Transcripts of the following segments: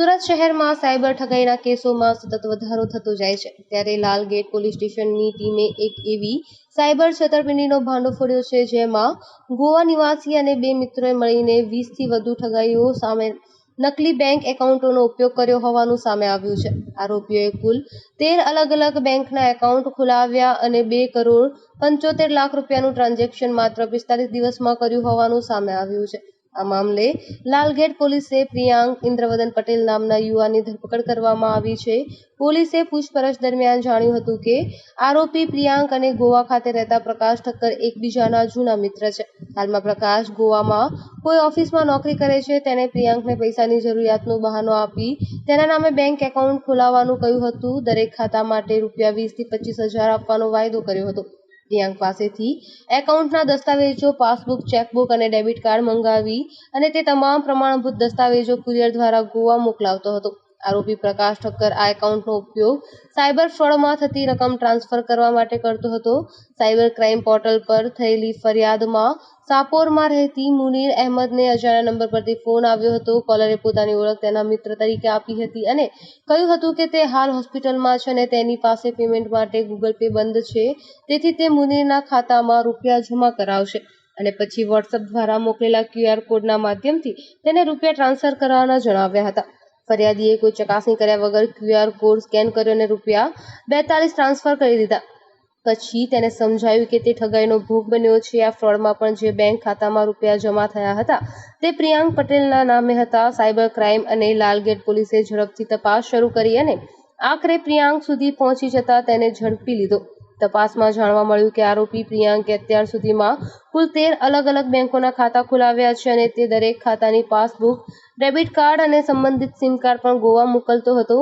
સુરત શહેરમાં સાયબર ઠગાઈના કેસોમાં સતત વધારો થતો જાય છે. ત્યારે લાલગેટ પોલીસ સ્ટેશનની ટીમે એક એવી સાયબર છેતરપિંડીનો ભાંડો ફોડ્યો છે, જેમાં ગોવા નિવાસી અને બે મિત્રોએ મળીને વીસથી વધુ ઠગાઈઓ સામે નકલી બેંક એકાઉન્ટોનો ઉપયોગ કર્યો હોવાનું સામે આવ્યું છે. આરોપીઓએ કુલ તેર અલગ અલગ બેંકના એકાઉન્ટ ખોલાવ્યા અને બે કરોડ પંચોતેર લાખ રૂપિયાનું ટ્રાન્ઝેક્શન માત્ર પિસ્તાલીસ દિવસમાં કર્યું હોવાનું સામે આવ્યું છે. આ મામલે લાલગેટ પોલીસે પ્રિયાંક ઇન્દ્રવદન પટેલ નામના યુવાનની ધરપકડ કરવામાં આવી છે. પોલીસે પૂછપરછ દરમિયાન જાણ્યું હતું કે આરોપી પ્રિયાંક અને ગોવા ખાતે રહેતા પ્રકાશ ઠક્કર એકબીજાના જૂના મિત્ર છે. હાલમાં પ્રકાશ ગોવામાં કોઈ ઓફિસમાં નોકરી કરે છે તેણે પ્રિયાંકને પૈસાની જરૂરિયાતનું બહાનો આપી તેના નામે બેંક એકાઉન્ટ ખોલાવવાનું કહ્યું હતું. દરેક ખાતા માટે રૂપિયા વીસથી પચીસ હજાર આપવાનો વાયદો કર્યો હતો. પ્રિયાંક પાસેથી એકાઉન્ટના દસ્તાવેજો, પાસબુક, ચેકબુક અને ડેબિટ કાર્ડ મંગાવી અને તે તમામ પ્રમાણભૂત દસ્તાવેજો કુરિયર દ્વારા ગોવા મોકલાવતો હતો. આરોપી પ્રકાશ ઠક્કર આ એકાઉન્ટનો ઉપયોગ સાયબર ફ્રોડમાં થતી રકમ ટ્રાન્સફર કરવા માટે કરતો હતો. સાયબર ક્રાઇમ પોર્ટલ પર થયેલી ફરિયાદમાં સાપોરમાં રહેતી મુનીર અહેમદને અજાણ્યા નંબર પરથી ફોન આવ્યો હતો. કોલરે પોતાની ઓળખ તેના મિત્ર તરીકે આપી હતી અને કહ્યું હતું કે તે હાલ હોસ્પિટલમાં છે અને તેની પાસે પેમેન્ટ માટે ગૂગલ પે બંધ છે. તેથી તે મુનીરના ખાતામાં રૂપિયા જમા કરાવશે અને પછી વોટ્સઅપ દ્વારા મોકલેલા ક્યુઆર કોડના માધ્યમથી તેને રૂપિયા ટ્રાન્સફર કરવાના જણાવ્યા હતા. ફરિયાદીએ કોઈ ચકાસણી કર્યા વગર ક્યુઆર કોડ સ્કેન કર્યો અને રૂપિયા બેતાલીસ ટ્રાન્સફર કરી દીધા. પછી તેને સમજાયું કે તે ઠગાઈનો ભોગ બન્યો છે. આ ફ્રોડમાં પણ જે બેંક ખાતામાં રૂપિયા જમા થયા હતા, તે પ્રિયાંક પટેલના નામે હતા. સાયબર ક્રાઇમ અને લાલગેટ પોલીસે ઝડપથી તપાસ શરૂ કરી અને આખરે પ્રિયાંક સુધી પહોંચી જતા તેને ઝડપી લીધો. તપાસમાં જાણવા મળ્યું કે આરોપી પ્રિયાંકે અત્યાર સુધીમાં કુલ તેર અલગ અલગ બેંકોના ખાતા ખોલાવ્યા છે અને તે દરેક ખાતાની પાસબુક, ડેબિટ કાર્ડ અને સંબંધિત સિમ કાર્ડ પણ ગોવા મોકલતો હતો.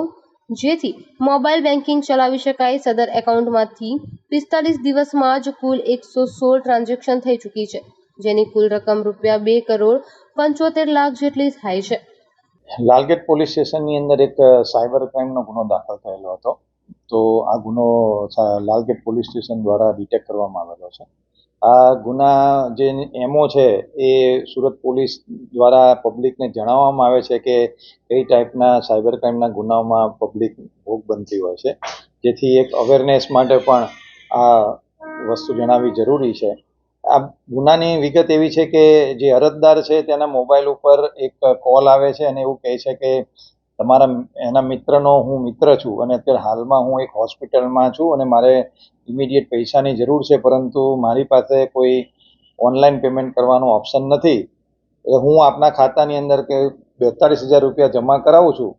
જેથી મોબાઈલ બેન્કિંગ ચલાવી શકાય. સદર એકાઉન્ટમાંથી પિસ્તાલીસ દિવસમાં જ કુલ એકસો સોળ ટ્રાન્ઝેક્શન થઈ ચૂકી છે, જેની કુલ રકમ રૂપિયા બે કરોડ પંચોતેર લાખ જેટલી થાય છે. લાલગેટ પોલીસ સ્ટેશનની અંદર એક સાયબર ક્રાઇમનો ગુનો દાખલ થયેલો હતો. તો આ ગુનો લાલગેટ પોલીસ સ્ટેશન દ્વારા ડિટેક્ટ કરવામાં આવેલો છે. આ ગુના જે એમઓ છે, એ સુરત પોલીસ દ્વારા પબ્લિકને જણાવવામાં આવે છે કે કઈ ટાઈપના સાયબર ક્રાઇમના ગુનાઓમાં પબ્લિક ભોગ બનતી હોય છે. જેથી એક અવેરનેસ માટે પણ આ વસ્તુ જણાવવી જરૂરી છે. આ ગુનાની વિગત એવી છે કે જે અરજદાર છે, તેના મોબાઈલ ઉપર એક કોલ આવે છે અને એવું કહે છે કે તમારા એના મિત્રનો હું મિત્ર છું અને અત્યારે હાલમાં હું એક હોસ્પિટલમાં છું અને મારે ઇમિડિયેટ પૈસાની જરૂર છે, પરંતુ મારી પાસે કોઈ ઓનલાઈન પેમેન્ટ કરવાનો ઓપ્શન નથી. એટલે હું આપના ખાતાની અંદર કે બેતાળીસ હજાર રૂપિયા જમા કરાવું છું,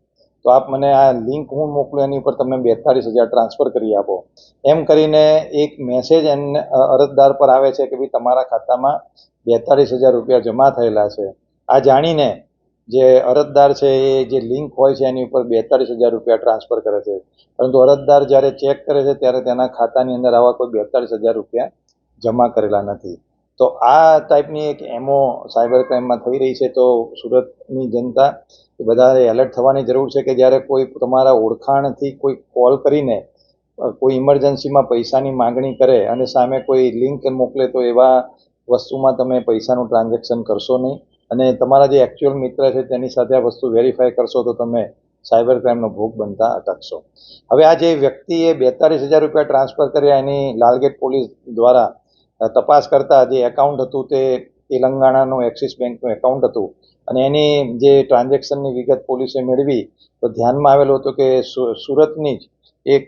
તો આપ મને આ લિંક હું મોકલું, એની ઉપર તમે બેતાળીસ હજાર ટ્રાન્સફર કરી આપો. એમ કરીને એક મેસેજ એમને અરજદાર પર આવે છે કે ભાઈ તમારા ખાતામાં બેતાળીસ હજાર રૂપિયા જમા થયેલા છે. આ જાણીને જે અરજદાર છે એ જે લિંક હોય છે એની ઉપર બેતાળીસ હજાર રૂપિયા ટ્રાન્સફર કરે છે. પરંતુ અરજદાર જ્યારે ચેક કરે છે ત્યારે તેના ખાતાની અંદર આવા કોઈ બેતાળીસ હજાર રૂપિયા જમા કરેલા નથી. તો આ ટાઈપની એક એમો સાયબર ક્રાઇમમાં થઈ રહી છે તો સુરતની જનતા બધાએ એલર્ટ થવાની જરૂર છે કે જ્યારે કોઈ તમારા ઓળખાણથી કોઈ કોલ કરીને કોઈ ઇમરજન્સીમાં પૈસાની માગણી કરે અને સામે કોઈ લિંક મોકલે તો એવા વસ્તુમાં તમે પૈસાનું ટ્રાન્ઝેક્શન કરશો નહીં. અને તમારા જે એકચ્યુઅલ મિત્ર છે તેની સાથે આ વસ્તુ વેરીફાઈ કરશો તો તમે સાયબર ક્રાઇમનો ભોગ બનતા અટકશો. હવે આ જે વ્યક્તિએ બેતાળીસ હજાર રૂપિયા ટ્રાન્સફર કર્યા એની લાલગેટ પોલીસ દ્વારા તપાસ કરતા જે એકાઉન્ટ હતું તે તેલંગાણાનું એક્સિસ બેંકનું એકાઉન્ટ હતું અને એની જે ટ્રાન્ઝેક્શનની વિગત પોલીસે મેળવી, તો ધ્યાનમાં આવેલું હતું કે સુરતની જ એક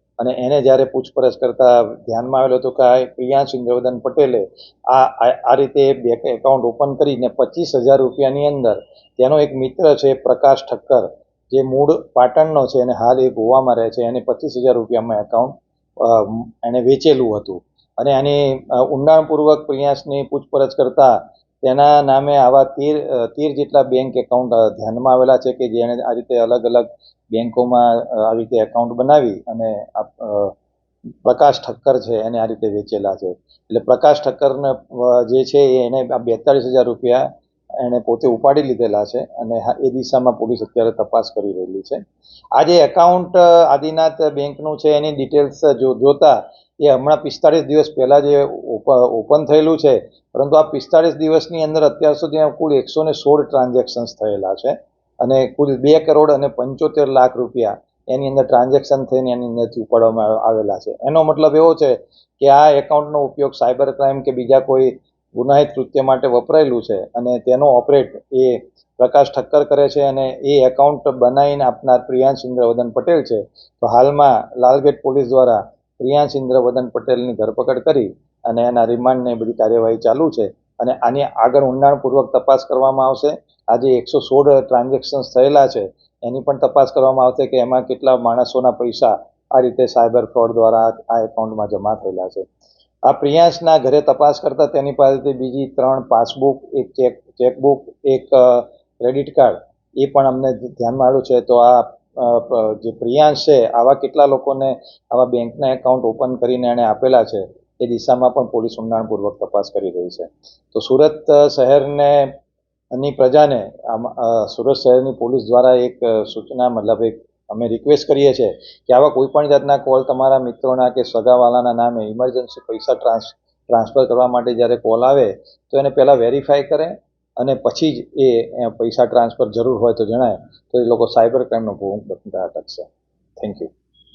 અને એને જ્યારે પૂછપરછ કરતા ધ્યાનમાં આવેલું હતું કે આ પ્રિયાંશ ઇન્દ્રવદન પટેલે આ આ રીતે બેંક એકાઉન્ટ ઓપન કરીને પચીસ હજાર રૂપિયાની અંદર તેનો એક મિત્ર છે પ્રકાશ ઠક્કર, જે મૂળ પાટણનો છે અને હાલ એ ગોવામાં રહે છે. એને પચીસ હજાર રૂપિયામાં એકાઉન્ટ એણે વેચેલું હતું. અને આની ઊંડાણપૂર્વક પ્રિયાંશની પૂછપરછ કરતા તેના નામે આવા તેર તીર જેટલા બેંક એકાઉન્ટ ધ્યાનમાં આવેલા છે કે જેણે આ રીતે અલગ અલગ બેંકોમાં આવી રીતે એકાઉન્ટ બનાવી અને પ્રકાશ ઠક્કર છે એને આ રીતે વેચેલા છે. એટલે પ્રકાશ ઠક્કરને જે છે એને આ બેતાળીસ હજાર રૂપિયા એણે પોતે ઉપાડી લીધેલા છે અને એ દિશામાં પોલીસ અત્યારે તપાસ કરી રહેલી છે. આ જે એકાઉન્ટ આદિનાથ બેંકનું છે, એની ડિટેલ્સ જો, જોતા એ હમણાં પિસ્તાળીસ દિવસ પહેલાં જે ઓપ- ઓપન થયેલું છે, પરંતુ આ પિસ્તાળીસ દિવસની અંદર અત્યાર સુધી કુલ એકસો ને સોળ ટ્રાન્ઝેક્શન્સ થયેલા છે અને કુલ બે કરોડ અને પંચોતેર લાખ રૂપિયા એની અંદર ટ્રાન્ઝેક્શન થઈને એની અંદરથી ઉપાડવામાં આવેલા છે. એનો મતલબ એવો છે કે આ એકાઉન્ટનો ઉપયોગ સાયબર ક્રાઇમ કે બીજા કોઈ ગુનાહિત કૃત્ય માટે વપરાયેલું છે અને તેનો ઓપરેટ એ પ્રકાશ ઠક્કર કરે છે અને એ એકાઉન્ટ બનાવીને આપનાર પ્રિયાંશ ઇન્દ્રવદન પટેલ છે. તો હાલમાં લાલગેટ પોલીસ દ્વારા પ્રિયાંશ ઇન્દ્રવદન પટેલની ધરપકડ કરી અને એના રિમાન્ડને બધી કાર્યવાહી ચાલુ છે અને આની આગળ ઊંડાણપૂર્વક તપાસ કરવામાં આવશે. આજે એકસો સોળ ટ્રાન્ઝેક્શન્સ થયેલા છે. એની પણ તપાસ કરવામાં આવશે કે એમાં કેટલા માણસોના પૈસા આ રીતે સાયબર ફ્રોડ દ્વારા આ એકાઉન્ટમાં જમા થયેલા છે. આ પ્રિયાંશના ઘરે તપાસ કરતા તેની પાસેથી બીજી ત્રણ પાસબુક, એક ચેક, ચેકબુક, એક ક્રેડિટ કાર્ડ, એ પણ અમને ધ્યાનમાં આવ્યું છે. તો આ જે પ્રિયાંશ છે, આવા કેટલા લોકોને આવા બેંકના એકાઉન્ટ ઓપન કરીને એણે આપેલા છે, એ દિશામાં પણ પોલીસ ઊંડાણપૂર્વક તપાસ કરી રહી છે. તો સુરત શહેરને ની પ્રજાને સુરત શહેરની પોલીસ દ્વારા એક સૂચના, મતલબ એક અમે રિક્વેસ્ટ કરીએ છીએ કે આવા કોઈ પણ જાતના કોલ તમારા મિત્રોના કે સગાવાલાના નામે ઇમરજન્સી પૈસા ટ્રાન્સ ટ્રાન્સફર કરવા માટે જ્યારે કોલ આવે, તો એને પહેલાં વેરીફાઈ કરે અને પછી જ એ પૈસા ટ્રાન્સફર જરૂર હોય તો જણાય. તો એ લોકો સાયબર ક્રાઇમનો ભોગ બનતા અટકશે. Thank you